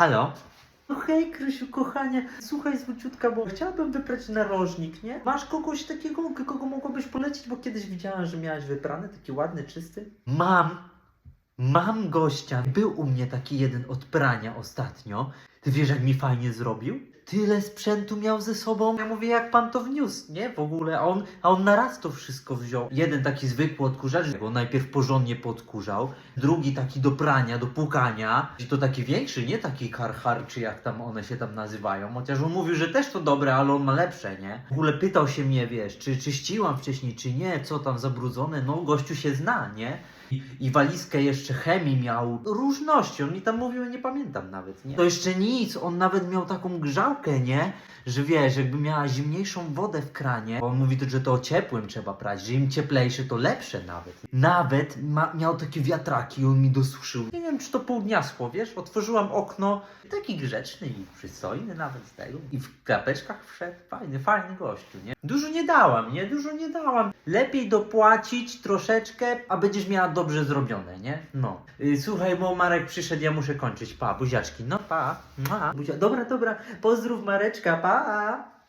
Halo? No hej, Krysiu, kochanie, słuchaj, złociutka, bo chciałabym wyprać narożnik, nie? Masz kogoś takiego, kogo mogłabyś polecić, bo kiedyś widziałam, że miałaś wyprany, taki ładny, czysty? Mam, mam gościa. Był u mnie taki jeden od prania ostatnio. Ty wiesz, jak mi fajnie zrobił? Tyle sprzętu miał ze sobą. Ja mówię, jak pan to wniósł, nie? W ogóle, a on, a on na raz to wszystko wziął. Jeden taki zwykły odkurzacz, go najpierw porządnie podkurzał. Drugi taki do prania, do płukania. I to taki większy, nie taki karhar, czy jak tam one się tam nazywają. Chociaż on mówił, że też to dobre, ale on ma lepsze, nie? W ogóle pytał się mnie, wiesz, czy czyściłam wcześniej, czy nie, co tam zabrudzone. No, gościu się zna, nie? I walizkę jeszcze chemii miał. Różności, on mi tam mówił, nie pamiętam nawet, nie? To jeszcze nic, on nawet miał taką grzałkę, nie? Że wiesz, jakby miała zimniejszą wodę w kranie, bo on mówi to, że to ciepłym trzeba prać, że im cieplejsze, to lepsze nawet. Nawet ma, miał takie wiatraki, on mi dosuszył. Nie wiem, czy to pół dnia schło, wiesz? Otworzyłam okno, taki grzeczny i przystojny nawet z tego. I w klapeczkach wszedł, fajny, fajny gościu, nie? Dużo nie dałam, nie? Dużo nie dałam. Lepiej dopłacić troszeczkę, a będziesz miała dobrze zrobione, nie? No. Y, słuchaj, bo Marek przyszedł, ja muszę kończyć. Pa, buziaczki. No, pa. Mua. Buzia... Dobra, dobra. Pozdrów Mareczka, pa.